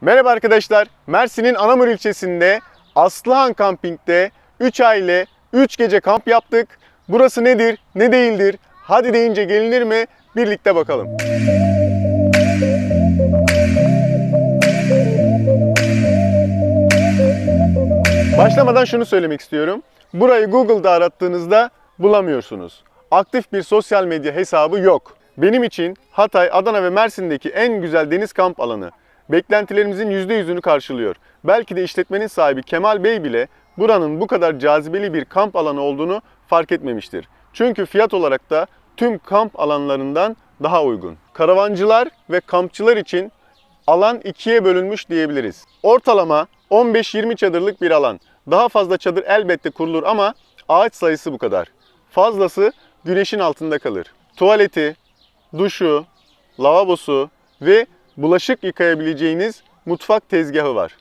Merhaba arkadaşlar. Mersin'in Anamur ilçesinde Aslıhan Camping'de 3 aile 3 gece kamp yaptık. Burası nedir, ne değildir? Hadi deyince gelinir mi? Birlikte bakalım. Başlamadan şunu söylemek istiyorum. Burayı Google'da arattığınızda bulamıyorsunuz. Aktif bir sosyal medya hesabı yok. Benim için Hatay, Adana ve Mersin'deki en güzel deniz kamp alanı. Beklentilerimizin %100'ünü karşılıyor. Belki de işletmenin sahibi Kemal Bey bile buranın bu kadar cazibeli bir kamp alanı olduğunu fark etmemiştir. Çünkü fiyat olarak da tüm kamp alanlarından daha uygun. Karavancılar ve kampçılar için alan ikiye bölünmüş diyebiliriz. Ortalama 15-20 çadırlık bir alan. Daha fazla çadır elbette kurulur ama ağaç sayısı bu kadar. Fazlası güneşin altında kalır. Tuvaleti, duşu, lavabosu ve bulaşık yıkayabileceğiniz mutfak tezgahı var.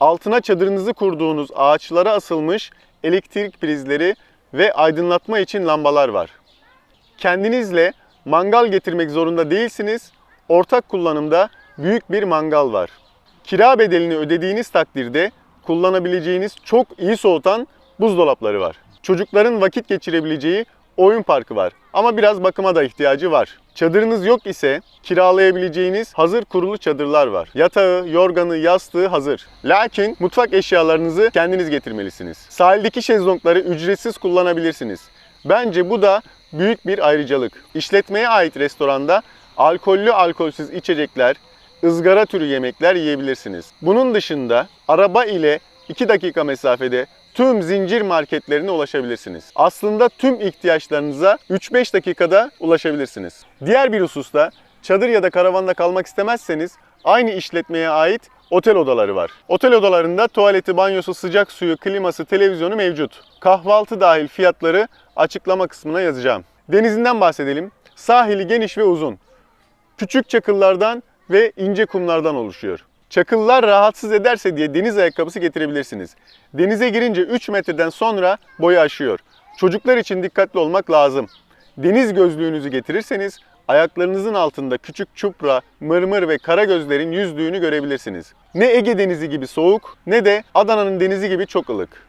Altına çadırınızı kurduğunuz ağaçlara asılmış elektrik prizleri ve aydınlatma için lambalar var. Kendinizle mangal getirmek zorunda değilsiniz. Ortak kullanımda büyük bir mangal var. Kira bedelini ödediğiniz takdirde kullanabileceğiniz çok iyi soğutan buzdolapları var. Çocukların vakit geçirebileceği oyun parkı var ama biraz bakıma da ihtiyacı var. Çadırınız yok ise kiralayabileceğiniz hazır kurulu çadırlar var. Yatağı, yorganı, yastığı hazır. Lakin mutfak eşyalarınızı kendiniz getirmelisiniz. Sahildeki şezlongları ücretsiz kullanabilirsiniz. Bence bu da büyük bir ayrıcalık. İşletmeye ait restoranda alkollü alkolsüz içecekler, ızgara türü yemekler yiyebilirsiniz. Bunun dışında araba ile 2 dakika mesafede tüm zincir marketlerine ulaşabilirsiniz. Aslında tüm ihtiyaçlarınıza 3-5 dakikada ulaşabilirsiniz. Diğer bir hususta çadır ya da karavanda kalmak istemezseniz aynı işletmeye ait otel odaları var. Otel odalarında tuvaleti, banyosu, sıcak suyu, kliması, televizyonu mevcut. Kahvaltı dahil fiyatları açıklama kısmına yazacağım. Denizinden bahsedelim. Sahili geniş ve uzun. Küçük çakıllardan ve ince kumlardan oluşuyor. Çakıllar rahatsız ederse diye deniz ayakkabısı getirebilirsiniz. Denize girince 3 metreden sonra boyu aşıyor. Çocuklar için dikkatli olmak lazım. Deniz gözlüğünüzü getirirseniz ayaklarınızın altında küçük çupra, mırmır ve kara gözlerin yüzdüğünü görebilirsiniz. Ne Ege denizi gibi soğuk ne de Adana'nın denizi gibi çok ılık.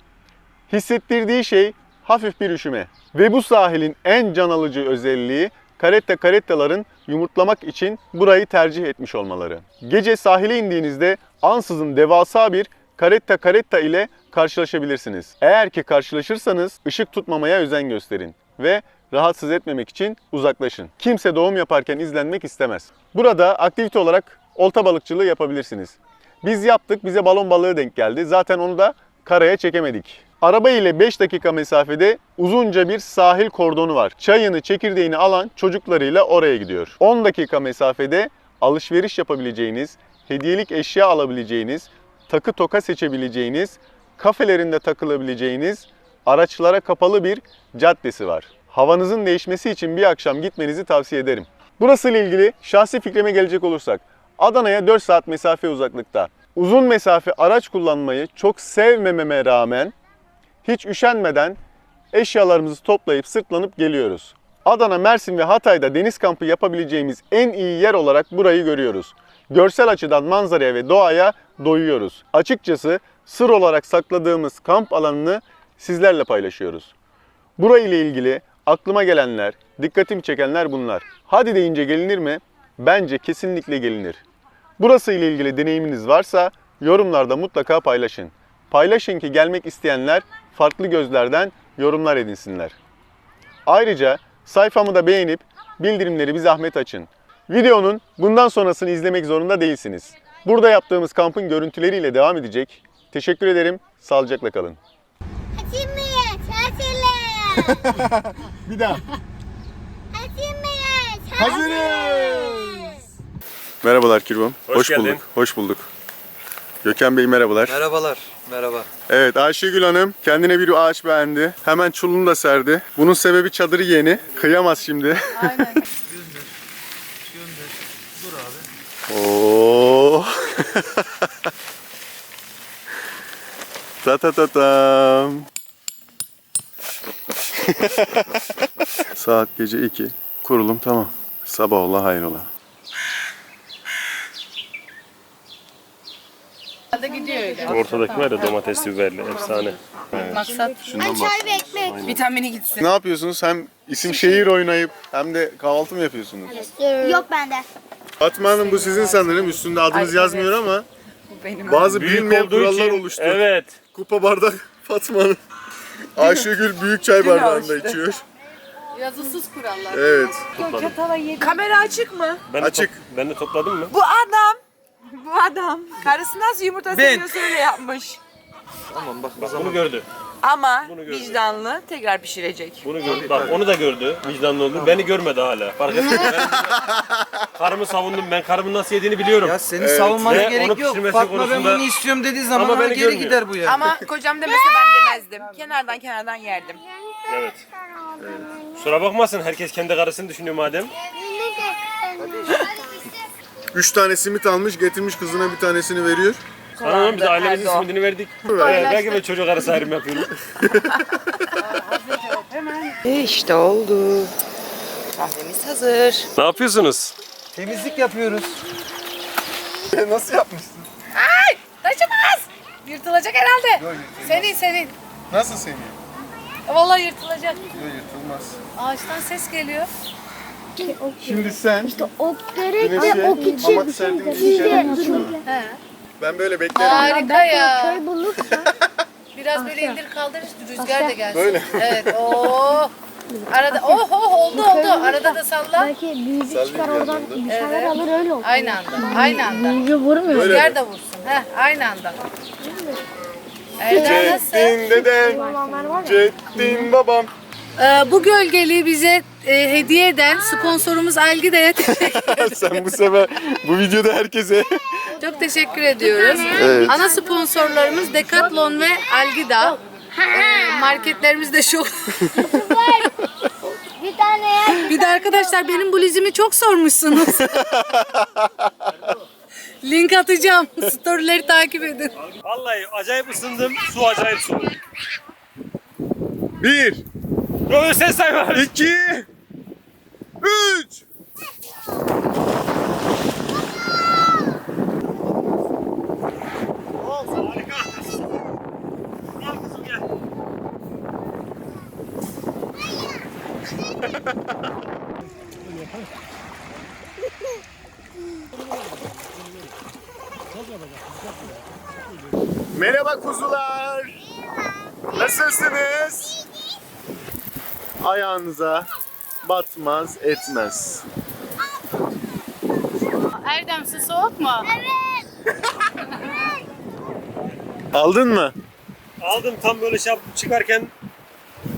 Hissettirdiği şey hafif bir üşüme. Ve bu sahilin en can alıcı özelliği karetta karettaların yumurtlamak için burayı tercih etmiş olmaları. Gece sahile indiğinizde ansızın devasa bir karetta karetta ile karşılaşabilirsiniz. Eğer ki karşılaşırsanız ışık tutmamaya özen gösterin ve rahatsız etmemek için uzaklaşın. Kimse doğum yaparken izlenmek istemez. Burada aktivite olarak olta balıkçılığı yapabilirsiniz. Biz yaptık, bize balon balığı denk geldi. Zaten onu da karaya çekemedik. Araba ile 5 dakika mesafede uzunca bir sahil kordonu var. Çayını, çekirdeğini alan çocuklarıyla oraya gidiyor. 10 dakika mesafede alışveriş yapabileceğiniz, hediyelik eşya alabileceğiniz, takı toka seçebileceğiniz, kafelerinde takılabileceğiniz, araçlara kapalı bir caddesi var. Havanızın değişmesi için bir akşam gitmenizi tavsiye ederim. Burası ile ilgili şahsi fikrime gelecek olursak, Adana'ya 4 saat mesafe uzaklıkta. Uzun mesafe araç kullanmayı çok sevmememe rağmen hiç üşenmeden eşyalarımızı toplayıp sırtlanıp geliyoruz. Adana, Mersin ve Hatay'da deniz kampı yapabileceğimiz en iyi yer olarak burayı görüyoruz. Görsel açıdan manzaraya ve doğaya doyuyoruz. Açıkçası sır olarak sakladığımız kamp alanını sizlerle paylaşıyoruz. Burayı ile ilgili aklıma gelenler, dikkatimi çekenler bunlar. Hadi deyince gelinir mi? Bence kesinlikle gelinir. Burası ile ilgili deneyiminiz varsa yorumlarda mutlaka paylaşın. Paylaşın ki gelmek isteyenler farklı gözlerden yorumlar edinsinler. Ayrıca sayfamı da beğenip bildirimleri bir zahmet açın. Videonun bundan sonrasını izlemek zorunda değilsiniz. Burada yaptığımız kampın görüntüleriyle devam edecek. Teşekkür ederim. Sağlıcakla kalın. Açılmayız, açılın. Bir daha. Açılmayız, Hazırız. Merhabalar Kirvom. Hoş geldin. bulduk. Hoş bulduk. Gökhan Bey merhabalar. Merhabalar, merhaba. Evet Ayşegül Hanım kendine bir ağaç beğendi. Hemen çulunu da serdi. Bunun sebebi çadırı yeni. Kıyamaz şimdi. Gönder, gönder. Dur abi. Oo. ta ta ta tam. Saat gece 2. Kurulum tamam. Sabah ola hayrola. Herhalde gidiyor öyle. Ortadaki var ya domatesli biberli efsane. Maksat Şundan bak. Çay ve ekmek. vitamini gitsin. Ne yapıyorsunuz? Hem isim şehir oynayıp hem de kahvaltı mı yapıyorsunuz? Yok bende. Fatma Hanım bu sizin sanırım. Üstünde adınız yazmıyor ama Benim. bazı bilinmeyen olduğu kurallar için- oluştu. Evet. Kupa bardak Fatma Hanım. Ayşegül büyük çay bardağında içiyor. Yazısız kurallar. Evet. Kamera açık mı? Ben de Açık. top- ben de topladım mı? Bu adam, bu adam karısı nasıl yumurta seviyorsa öyle yapmış. Tamam bak o Bak zaman. bunu gördü. Ama Bunu gördüm. vicdanlı tekrar pişirecek. Bunu gördü. Bak onu da gördü. Vicdanlı oldu. Beni görmedi hala. Fark etmedi. Ben karımı savundum. Ben karımın nasıl yediğini biliyorum. Ya seni Evet. savunmana Ve onu gerek yok. pişirmesi Fatma ben konusunda- bunu istiyorum dediği zaman Ama ama beni geri görmüyor. gider bu ya. Ama kocam demese ben demezdim. Kenardan kenardan yerdim. Evet. Kusura bakmasın. Herkes kendi karısını düşünüyor madem. Üç tane simit almış getirmiş kızına bir tanesini veriyor. Ne biz ailemizin Erdoğan. simidini verdik. Belki ben çocuk arası ayrım yapıyorum. İşte oldu. Kahvemiz hazır. ne yapıyorsunuz? Temizlik yapıyoruz. Nasıl yapmışsın? Taşımaz. Yırtılacak herhalde. Senin senin. Nasıl seni? Vallahi yırtılacak. Yok yırtılmaz. Ağaçtan ses geliyor. Şimdi sen Ok gerek. güneşe ok için. hamak serdiğin için He. ben böyle beklerim. Harika ya. Köy bulursa. Biraz böyle indir kaldır rüzgar da gelsin. Böyle. Evet. Oo. Arada oh oh oldu oldu. Arada da salla. Belki büyücü çıkar oradan bir şeyler alır öyle olur. Aynı anda. Aynı anda. Büyücü vurmuyor. Rüzgar da vursun. Heh, aynı anda. Ceddin dedem. Ceddin babam. Ee, bu gölgeliği bize e, hediye eden sponsorumuz Algida'ya teşekkür Sen bu sefer bu videoda herkese Çok teşekkür ediyoruz. Evet. Ana sponsorlarımız Decathlon ve Algida. Ee, marketlerimiz de çok. Bir tane yer. Bir de arkadaşlar benim bu lizimi çok sormuşsunuz. Link atacağım. Storyleri takip edin. Vallahi acayip ısındım. Su acayip soğuk. bir, Yok sen sayma. iki, üç. Harika. Gel kızım gel. Merhaba kuzular. Nasılsınız? Ayağınıza batmaz etmez. Erdem su soğuk mu? Aldın mı? Aldım tam böyle şey yaptım, çıkarken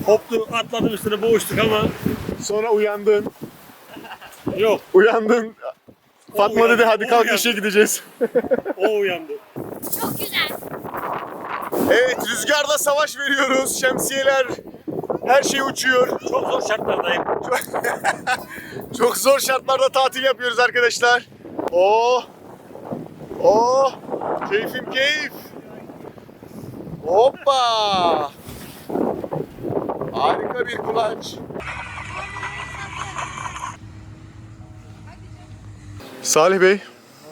hoptu atladım üstüne boğuştuk ama Sonra uyandın. yok Uyandın. Fatma uyandı, dedi hadi o kalk uyandı." işe gideceğiz. o uyandı. Çok güzel. Evet rüzgarla savaş veriyoruz. Şemsiyeler her şey uçuyor. Çok zor şartlardayım. Çok zor şartlarda tatil yapıyoruz arkadaşlar. Oh! Oh! Keyfim keyif. Hoppa! Harika bir kulaç. Salih Bey,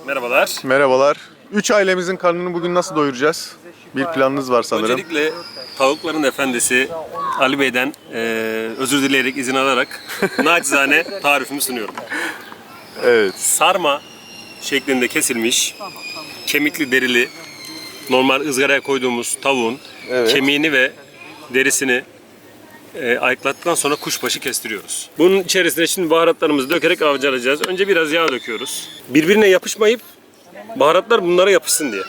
Merhabalar. merhabalar. Üç ailemizin karnını bugün nasıl doyuracağız? Bir planınız var sanırım. Öncelikle tavukların efendisi Ali Bey'den eee, özür dileyerek izin alarak naçizane tarifimi sunuyorum. Evet. Sarma şeklinde kesilmiş, kemikli derili, normal ızgaraya koyduğumuz tavuğun kemiğini ve derisini e, ayıklattıktan sonra kuşbaşı kestiriyoruz. Bunun içerisine şimdi baharatlarımızı dökerek avcalayacağız. Önce biraz yağ döküyoruz. Birbirine yapışmayıp baharatlar bunlara yapışsın diye.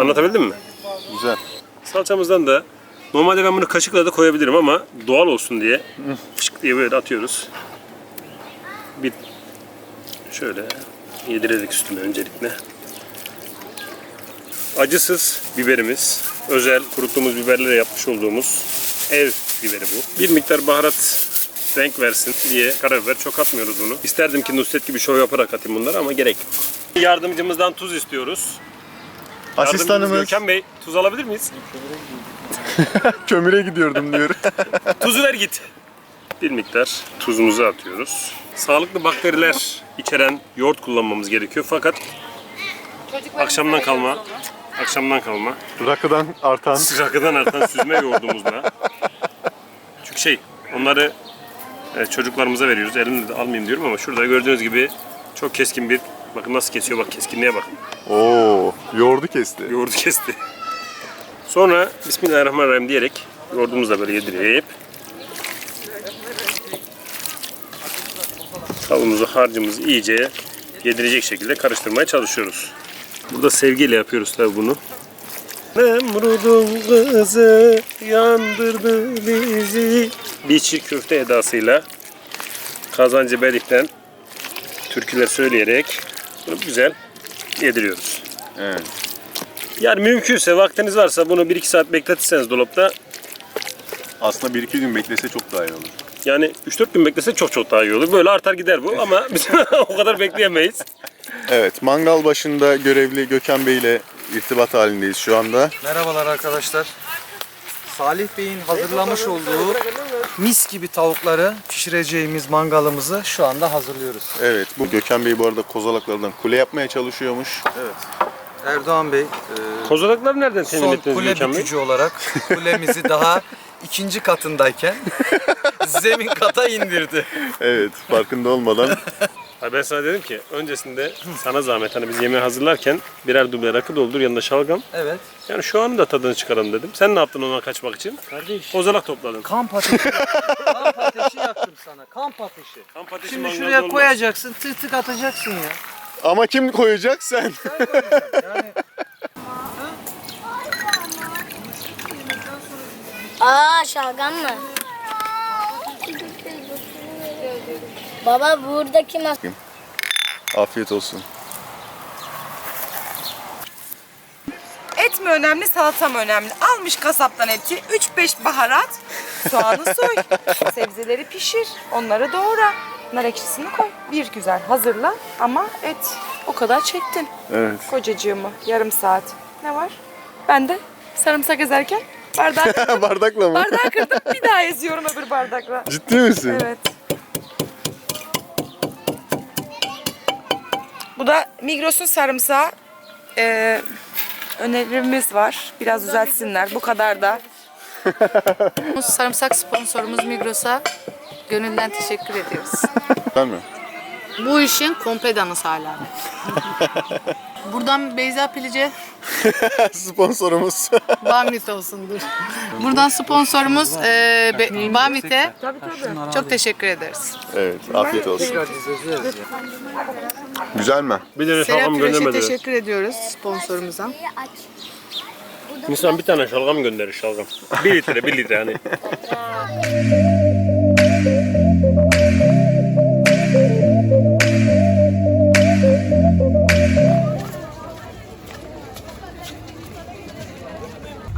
Anlatabildim mi? Güzel. Salçamızdan da normalde ben bunu kaşıkla da koyabilirim ama doğal olsun diye fışk diye böyle atıyoruz. Bir şöyle yedirerek üstüne öncelikle. Acısız biberimiz. Özel kuruttuğumuz biberlerle yapmış olduğumuz ev biberi bu. Bir miktar baharat renk versin diye karabiber çok atmıyoruz bunu. İsterdim ki Nusret gibi şov yaparak atayım bunları ama gerek yok. Yardımcımızdan tuz istiyoruz. Asistanımız Gökhan Bey tuz alabilir miyiz? kömüre gidiyordum diyor. Tuzu ver git. Bir miktar tuzumuzu atıyoruz. Sağlıklı bakteriler içeren yoğurt kullanmamız gerekiyor fakat akşamdan kalma Akşamdan kalma. Rakıdan artan. Rakıdan artan süzme yoğurdumuzla. Çünkü şey onları e, çocuklarımıza veriyoruz. Elimle de almayayım diyorum ama şurada gördüğünüz gibi çok keskin bir bakın nasıl kesiyor bak keskinliğe bak. Oo, yoğurdu kesti. Yoğurdu kesti. Sonra Bismillahirrahmanirrahim diyerek yoğurdumuzu böyle yedirip tavuğumuzu, harcımızı iyice yedirecek şekilde karıştırmaya çalışıyoruz. Burada sevgiyle yapıyoruz tabi bunu. Nemrud'un kızı yandırdı bizi. Bir çiğ köfte edasıyla Kazancı Belik'ten türküler söyleyerek bunu güzel yediriyoruz. Evet. Yani mümkünse vaktiniz varsa bunu 1-2 saat bekletirseniz dolapta Aslında bir iki gün beklese çok daha iyi olur. yani 3-4 gün beklese çok çok daha iyi olur. Böyle artar gider bu ama biz o kadar bekleyemeyiz. Evet, mangal başında görevli Gökhan Bey ile irtibat halindeyiz şu anda. Merhabalar arkadaşlar. Salih Bey'in hazırlamış olduğu mis gibi tavukları pişireceğimiz mangalımızı şu anda hazırlıyoruz. Evet, bu Gökhan Bey bu arada kozalaklardan kule yapmaya çalışıyormuş. Erdoğan Bey e, Kozalakları nereden temin son ettiniz kule Gökhan Bey? bükücü olarak kulemizi daha ikinci katındayken zemin kata indirdi. Evet, farkında olmadan. Ha ben sana dedim ki öncesinde sana zahmet hani biz yemeği hazırlarken birer duble rakı doldur yanında şalgam. Evet. Yani şu an da tadını çıkaralım dedim. Sen ne yaptın ona kaçmak için? Kardeş. Kozalak topladın. Kamp ateşi. kamp ateşi yaktım sana. Kamp ateşi. Kamp ateşi Şimdi mangalda şuraya olmaz. koyacaksın, tık tık atacaksın ya. Ama kim koyacak sen? Yani Aa şalgam mı? Baba buradaki mas... Afiyet olsun. Et mi önemli, salata mı önemli? Almış kasaptan eti, 3-5 baharat, soğanı soy, sebzeleri pişir, onları doğra. Nar ekşisini koy. Bir güzel hazırla ama et o kadar çektin. Evet. Kocacığımı yarım saat. Ne var? Ben de sarımsak ezerken bardağı, Bardakla mı? bardağı kırdım bir daha eziyorum öbür bardakla. Ciddi misin? Evet. Bu da Migros'un sarımsağı. Ee, önerimiz var. Biraz düzeltsinler. Bu kadar da. Sarımsak sponsorumuz Migros'a gönülden teşekkür ediyoruz. Değil mi? Bu işin komple danası hala. Buradan Beyza Pilice Sponsorumuz. Bamit olsundur. Buradan sponsorumuz e, Be- Bamit'e çok teşekkür ederiz. evet, afiyet olsun. Güzel mi? Bir tane Serap şalgam Güreş'e göndermediler. teşekkür ediyoruz sponsorumuza. İnsan bir tane şalgam gönderir şalgam. Bir litre, bir litre hani.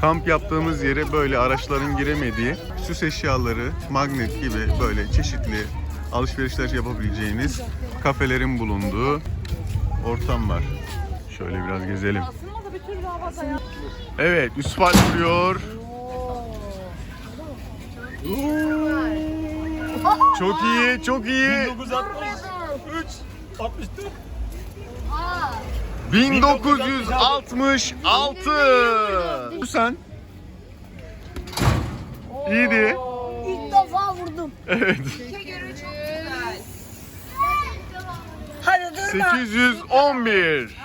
Kamp yaptığımız yere böyle araçların giremediği süs eşyaları, magnet gibi böyle çeşitli alışverişler yapabileceğiniz kafelerin bulunduğu ortam var. Şöyle biraz gezelim. Evet, Yusuf Alp vuruyor. Çok iyi, çok iyi. 1966. Sen? İyiydi. İlk defa vurdum. Evet. Hadi dur. 811.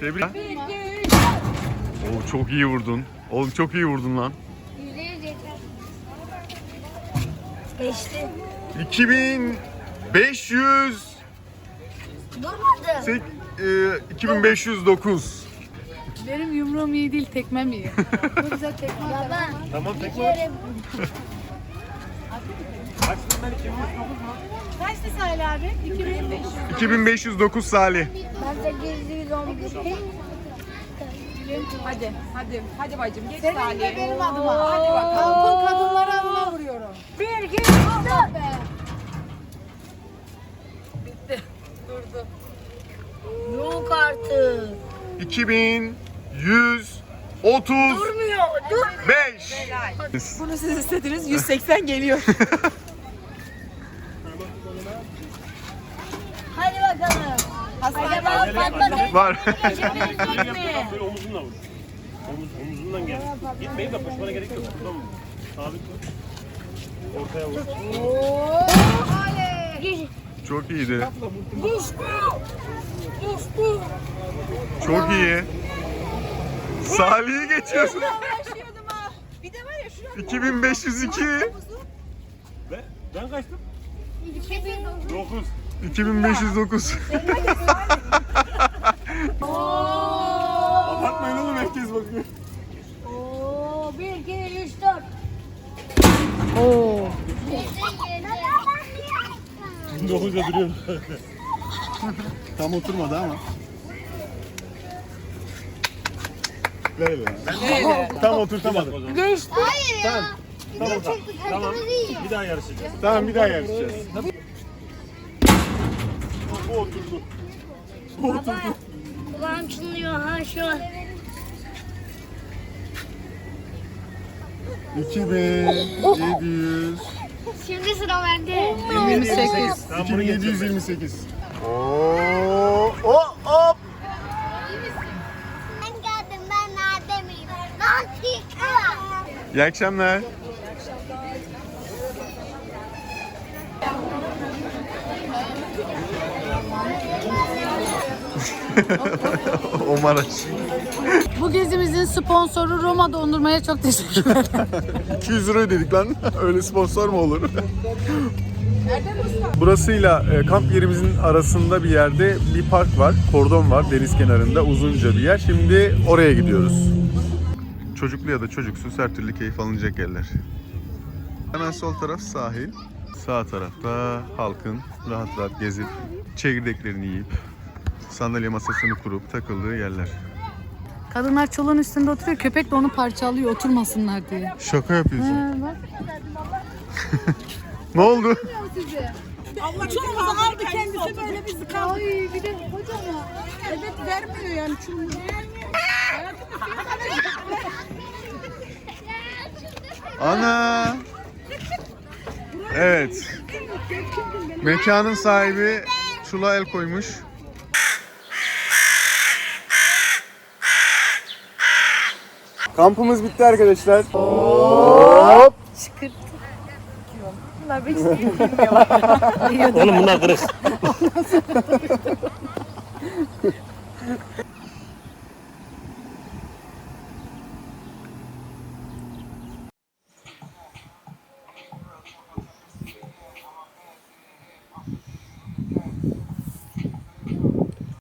Tebrik. Oo, çok iyi vurdun. Oğlum çok iyi vurdun lan. Geçti. 2500 Durmadı. sek- e, 2509. Benim yumruğum iyi değil, tekmem iyi. Ya ben Tamam bir kere Kaçtı Salih abi? 2500. 2509 Salih. ben 811. Hadi, hadi, hadi bacım. Geç Senin Salih. de benim adıma. Hadi bakalım. Kadınları adına 2135. Durmuyor. Dur. Bunu siz istediniz. 180 geliyor. Hadi bakalım. Acaba patladı. Var. Böyle omuzunla vur. Omuz, omuzundan gel. Gitmeyin de koşmana gerek yok. Buradan mı? Sabit dur. Ortaya vur. Çok iyiydi. Çok iyi. Salih'i geçiyorsun. Yaşıyordum ha. Bir de var ya şurada 2502. Ben, ben kaçtım. 2000. 9. 2509. Oo. Abartmayın oğlum herkes bakıyor. Oo. 1, 2, 3, 4. Oo. 19'da duruyorum. Tam oturmadı ama. Lan. Tam oturtamadım. Geçti. Tamam. Tamam. Tamam. Bir daha yarışacağız. Tamam bir daha yarışacağız. Bu oturdu. Kulağım çınlıyor ha şu an. 2700. Şimdi sıra bende. 28. Tamam bunu geçiyorum. 2728. Oo, oh, hop. Ben geldim ben miyim? Nasıl? İyi akşamlar. o Maraş. Bu gezimizin sponsoru Roma Dondurma'ya çok teşekkür ederim. 200 lira ödedik lan. Öyle sponsor mu olur? Burasıyla e, kamp yerimizin arasında bir yerde bir park var. Kordon var deniz kenarında uzunca bir yer. Şimdi oraya gidiyoruz. Çocuklu ya da çocuksuz her türlü keyif alınacak yerler. Hemen sol taraf sahil. Sağ tarafta halkın rahat rahat gezip çekirdeklerini yiyip sandalye masasını kurup takıldığı yerler. Kadınlar çoluğun üstünde oturuyor. Köpek de onu parçalıyor oturmasınlar diye. Şaka yapıyorsun. Ha, bak. Ne oldu? çulumuzu aldı kendisi böyle bizi kaldı. Ay bir de kocaman. Evet vermiyor yani çulumuzu. Ana! Evet. Mekanın sahibi çula el koymuş. Kampımız bitti arkadaşlar. Hop! Oğlum bunlar kırık.